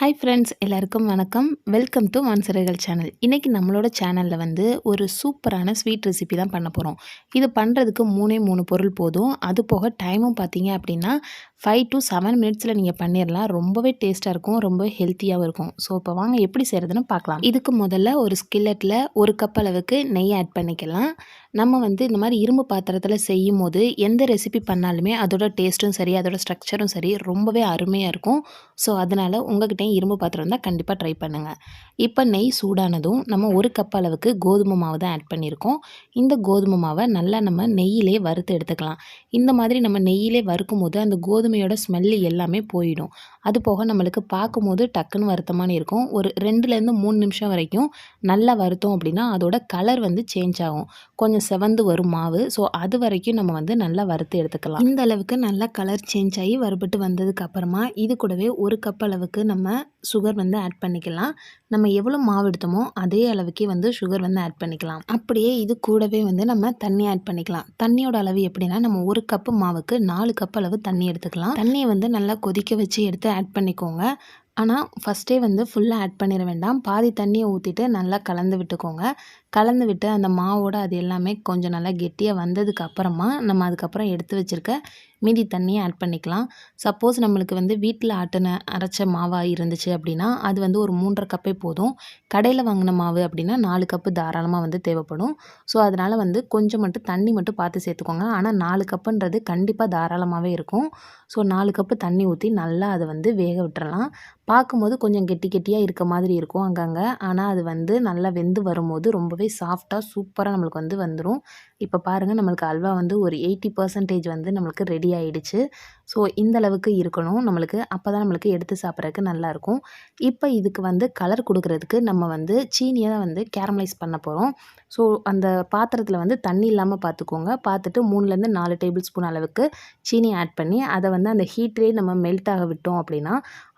Hi friends எல்லாருக்கும் வணக்கம். Welcome to மான்சரைகள் channel இன்றைக்கி நம்மளோட சேனலில் வந்து ஒரு சூப்பரான ஸ்வீட் ரெசிபி தான் பண்ண போகிறோம் இது பண்ணுறதுக்கு மூணே மூணு பொருள் போதும். அது போக டைமும் பார்த்தீங்க அப்படின்னா ஃபைவ் டு செவன் மினிட்ஸில் நீங்கள் பண்ணிடலாம் ரொம்பவே டேஸ்ட்டாக இருக்கும் ரொம்ப ஹெல்த்தியாகவும் இருக்கும். ஸோ இப்போ வாங்க எப்படி செய்கிறதுன்னு பார்க்கலாம். இதுக்கு முதல்ல ஒரு ஸ்கில்லட்டில் ஒரு கப் அளவுக்கு நெய் ஆட் பண்ணிக்கலாம். நம்ம வந்து இந்த மாதிரி இரும்பு பாத்திரத்தில் செய்யும் போது எந்த ரெசிபி பண்ணாலுமே அதோட டேஸ்ட்டும் சரி அதோட ஸ்ட்ரக்சரும் சரி ரொம்பவே அருமையாக இருக்கும். ஸோ அதனால் உங்கள்கிட்ட உங்கள்கிட்டயும் இரும்பு பாத்திரம் தான் கண்டிப்பாக ட்ரை பண்ணுங்கள் இப்போ நெய் சூடானதும் நம்ம ஒரு கப் அளவுக்கு கோதுமை மாவு தான் ஆட் பண்ணியிருக்கோம் இந்த கோதுமை மாவை நல்லா நம்ம நெய்யிலே வறுத்து எடுத்துக்கலாம். இந்த மாதிரி நம்ம நெய்யிலே வறுக்கும் போது அந்த கோதுமையோட ஸ்மெல்லு எல்லாமே போயிடும். அது போக நம்மளுக்கு பார்க்கும்போது டக்குன்னு வருத்தமான இருக்கும். ஒரு ரெண்டுலேருந்து மூணு நிமிஷம் வரைக்கும் நல்லா வருத்தோம் அப்படின்னா அதோட கலர் வந்து சேஞ்ச் ஆகும். கொஞ்சம் செவந்து வரும் மாவு. ஸோ அது வரைக்கும் நம்ம வந்து நல்லா வறுத்து எடுத்துக்கலாம். இந்த அளவுக்கு நல்லா கலர் சேஞ்ச் ஆகி வறுபட்டு வந்ததுக்கு அப்புறமா இது கூடவே ஒரு கப் அளவுக்கு நம்ம சுகர் வந்து ஆட் பண்ணிக்கலாம். நம்ம எவ்வளோ மாவு எடுத்தோமோ அதே அளவுக்கே வந்து சுகர் வந்து ஆட் பண்ணிக்கலாம். அப்படியே இது கூடவே வந்து நம்ம தண்ணி ஆட் பண்ணிக்கலாம். தண்ணியோட அளவு எப்படின்னா நம்ம ஒரு கப்பு மாவுக்கு நாலு கப் அளவு தண்ணி எடுத்துக்கலாம். தண்ணியை வந்து நல்லா கொதிக்க வச்சு எடுத்து ஆட் பண்ணிக்கோங்க. ஆனால் ஃபஸ்ட்டே வந்து ஃபுல்லாக ஆட் பண்ணிட வேண்டாம். பாதி தண்ணியை ஊற்றிட்டு நல்லா கலந்து விட்டுக்கோங்க. கலந்து விட்டு அந்த மாவோட அது எல்லாமே கொஞ்சம் நல்லா கெட்டியாக வந்ததுக்கு அப்புறமா நம்ம அதுக்கப்புறம் எடுத்து வச்சுருக்க மீதி தண்ணியை ஆட் பண்ணிக்கலாம். சப்போஸ் நம்மளுக்கு வந்து வீட்டில் ஆட்டின அரைச்ச மாவாக இருந்துச்சு அப்படின்னா அது வந்து ஒரு மூன்றரை கப்பே போதும். கடையில் வாங்கின மாவு அப்படின்னா நாலு கப்பு தாராளமாக வந்து தேவைப்படும். ஸோ அதனால் வந்து கொஞ்சம் மட்டும் தண்ணி மட்டும் பார்த்து சேர்த்துக்கோங்க. ஆனால் நாலு கப்புன்றது கண்டிப்பாக தாராளமாகவே இருக்கும். ஸோ நாலு கப்பு தண்ணி ஊற்றி நல்லா அதை வந்து வேக விட்டுறலாம். பார்க்கும்போது கொஞ்சம் கெட்டி கெட்டியாக இருக்க மாதிரி இருக்கும் அங்கங்கே. ஆனால் அது வந்து நல்லா வெந்து வரும்போது ரொம்ப ரொம்பவே சாஃப்டாக சூப்பராக நம்மளுக்கு வந்து வந்துடும் இப்போ பாருங்கள் நம்மளுக்கு அல்வா வந்து ஒரு எயிட்டி பர்சன்டேஜ் வந்து நம்மளுக்கு ரெடி ஆகிடுச்சு ஸோ இந்த அளவுக்கு இருக்கணும். நம்மளுக்கு அப்போ தான் நம்மளுக்கு எடுத்து சாப்பிட்றதுக்கு நல்லாயிருக்கும். இப்போ இதுக்கு வந்து கலர் கொடுக்குறதுக்கு நம்ம வந்து சீனியை தான் வந்து கேரமலைஸ் பண்ண போகிறோம் ஸோ அந்த பாத்திரத்தில் வந்து தண்ணி இல்லாமல் பார்த்துக்கோங்க. பார்த்துட்டு மூணுலேருந்து நாலு டேபிள் ஸ்பூன் அளவுக்கு சீனி ஆட் பண்ணி அதை வந்து அந்த ஹீட்லேயே நம்ம மெல்ட் ஆக விட்டோம் அப்படின்னா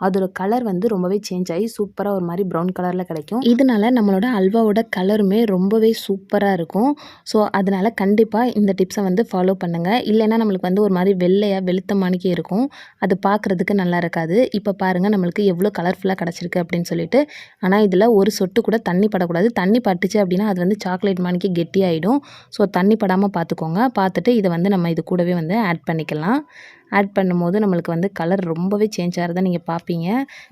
அதோட கலர் வந்து ரொம்பவே சேஞ்ச் ஆகி சூப்பராக ஒரு மாதிரி ப்ரௌன் கலரில் கிடைக்கும். இதனால நம்மளோட அல்வாவோட கலருமே ரொம்பவே சூப்பராக இருக்கும். ஸோ அதனால் கண்டிப்பாக இந்த டிப்ஸை வந்து ஃபாலோ பண்ணுங்கள் இல்லைன்னா நம்மளுக்கு வந்து ஒரு மாதிரி வெள்ளையாக வெளுத்தமான மாணிக்கே இருக்கும். அது பார்க்குறதுக்கு நல்லா இருக்காது. இப்போ பாருங்கள் நம்மளுக்கு எவ்வளோ கலர்ஃபுல்லாக கிடச்சிருக்கு அப்படின்னு சொல்லிட்டு. ஆனால் இதில் ஒரு சொட்டு கூட தண்ணி படக்கூடாது. தண்ணி பட்டுச்சு அப்படின்னா அது வந்து சாக்லேட் மாணிக்கு கெட்டியாகிடும் ஸோ தண்ணி படாமல் பார்த்துக்கோங்க பார்த்துட்டு இதை வந்து நம்ம இது கூடவே வந்து ஆட் பண்ணிக்கலாம். ஆட் பண்ணும்போது நம்மளுக்கு வந்து கலர் ரொம்பவே சேஞ்ச் ஆகிறத நீங்கள் பார்ப்பீங்க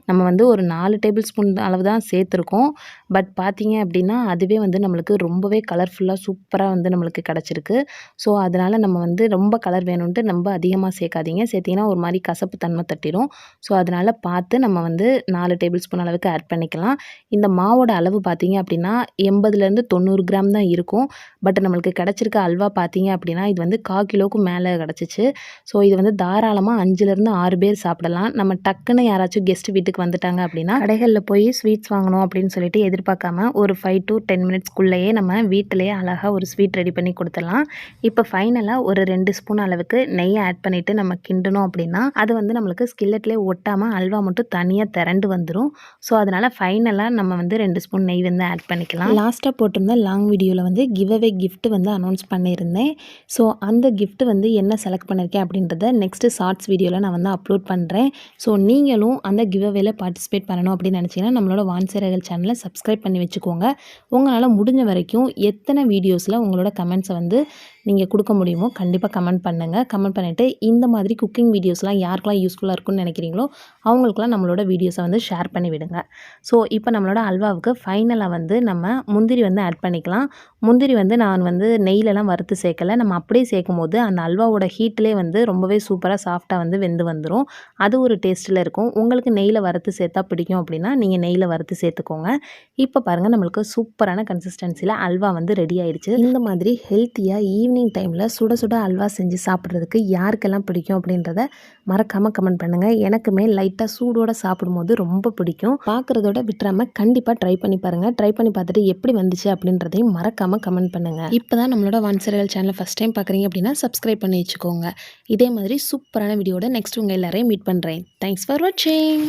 நம்ம வந்து ஒரு நாலு டேபிள் ஸ்பூன் அளவு தான் சேர்த்துருக்கோம். பட் பார்த்தீங்க அப்படின்னா அதுவே வந்து நம்மளுக்கு ரொம்பவே கலர்ஃபுல்லாக சூப்பராக வந்து நம்மளுக்கு கிடச்சிருக்கு. ஸோ அதனால் நம்ம வந்து ரொம்ப கலர் வேணும்ன்ட்டு ரொம்ப அதிகமாக சேர்க்காதீங்க. சேர்த்திங்கன்னா ஒரு மாதிரி கசப்பு தன்மை தட்டிடும். ஸோ அதனால் பார்த்து நம்ம வந்து நாலு டேபிள் ஸ்பூன் அளவுக்கு ஆட் பண்ணிக்கலாம். இந்த மாவோட அளவு பார்த்தீங்க அப்படின்னா எண்பதுலேருந்து தொண்ணூறு கிராம் தான் இருக்கும். பட் நம்மளுக்கு கிடச்சிருக்க அல்வா பார்த்தீங்க அப்படின்னா இது வந்து கா கிலோவுக்கு மேலே கிடச்சிச்சு. ஸோ இது வந்து தாராளமாக அஞ்சுலேருந்து ஆறு பேர் சாப்பிடலாம். நம்ம டக்குன்னு யாராச்சும் கெஸ்ட் வீட்டுக்கு வந்துட்டாங்க அப்படின்னா கடைகளில் போய் ஸ்வீட்ஸ் வாங்கணும் அப்படின்னு சொல்லிட்டு எதிர்பார்க்காம ஒரு ஃபைவ் டு டென் மினிட்ஸ்க்குள்ளேயே நம்ம வீட்டிலேயே அழகாக ஒரு ஸ்வீட் ரெடி பண்ணி கொடுத்துடலாம். இப்போ ஃபைனலாக ஒரு ரெண்டு ஸ்பூன் அளவுக்கு நெய்யை ஆட் பண்ணிவிட்டு நம்ம கிண்டணும் அப்படின்னா அது வந்து நம்மளுக்கு ஸ்கில்லட்லேயே ஒட்டாமல் அல்வா மட்டும் தனியாக திரண்டு வந்துடும் ஸோ அதனால் ஃபைனலாக நம்ம வந்து ரெண்டு ஸ்பூன் நெய் வந்து ஆட் பண்ணிக்கலாம். லாஸ்ட்டாக போட்டிருந்த லாங் வீடியோவில் வந்து கிவ் அவே கிஃப்ட் வந்து அனௌன்ஸ் பண்ணியிருந்தேன். ஸோ அந்த கிஃப்ட் வந்து என்ன செலக்ட் பண்ணியிருக்கேன் அப்படின்றத நெக்ஸ்ட் நெக்ஸ்ட்டு ஷார்ட்ஸ் வீடியோவில் நான் வந்து அப்லோட் பண்ணுறேன் ஸோ நீங்களும் அந்த கிவ் அவேல பார்ட்டிசிபேட் பண்ணணும் அப்படின்னு நினச்சிங்கன்னா நம்மளோட வான்சேரகல் சேனலை சப்ஸ்கிரைப் பண்ணி வச்சுக்கோங்க. உங்களால் முடிஞ்ச வரைக்கும் எத்தனை வீடியோஸில் உங்களோட கமெண்ட்ஸை வந்து நீங்கள் கொடுக்க முடியுமோ கண்டிப்பாக கமெண்ட் பண்ணுங்கள் கமெண்ட் பண்ணிவிட்டு இந்த மாதிரி குக்கிங் வீடியோஸ்லாம் யாருக்கெல்லாம் யூஸ்ஃபுல்லாக இருக்குன்னு நினைக்கிறீங்களோ அவங்களுக்குலாம் நம்மளோட வீடியோஸை வந்து ஷேர் பண்ணி விடுங்க. ஸோ இப்போ நம்மளோட அல்வாவுக்கு ஃபைனலாக வந்து நம்ம முந்திரி வந்து ஆட் பண்ணிக்கலாம். முந்திரி வந்து நான் வந்து நெய்லெலாம் வறுத்து சேர்க்கலை. நம்ம அப்படியே சேர்க்கும் போது அந்த அல்வாவோட ஹீட்டிலே வந்து ரொம்பவே சூப்பர் சூப்பராக சாஃப்டாக வந்து வெந்து வந்துடும் அது ஒரு டேஸ்ட்டில் இருக்கும். உங்களுக்கு நெய்யில் வறுத்து சேர்த்தா பிடிக்கும் அப்படின்னா நீங்கள் நெய்யில் வறுத்து சேர்த்துக்கோங்க. இப்போ பாருங்கள் நம்மளுக்கு சூப்பரான கன்சிஸ்டன்சியில் அல்வா வந்து ரெடி ஆயிடுச்சு. இந்த மாதிரி ஹெல்த்தியாக ஈவினிங் டைமில் சுட சுட அல்வா செஞ்சு சாப்பிட்றதுக்கு யாருக்கெல்லாம் பிடிக்கும் அப்படின்றத மறக்காமல் கமெண்ட் பண்ணுங்கள் எனக்குமே லைட்டாக சூடோடு சாப்பிடும்போது ரொம்ப பிடிக்கும். பார்க்குறதோட விட்டுறாமல் கண்டிப்பாக ட்ரை பண்ணி பாருங்கள் ட்ரை பண்ணி பார்த்துட்டு எப்படி வந்துச்சு அப்படின்றதையும் மறக்காமல் கமெண்ட் பண்ணுங்கள் இப்போ தான் நம்மளோட ஒன் சீரியல் சேனலை ஃபஸ்ட் டைம் பார்க்குறீங்க அப்படின்னா சப்ஸ்கிரைப் பண்ணி வச்சுக்கோங்க. இதே மாதிரி சூப்பரான வீடியோட நெக்ஸ்ட் உங்கள் எல்லாரையும் மீட் பண்ணுறேன் தேங்க்ஸ் ஃபார் வாட்சிங்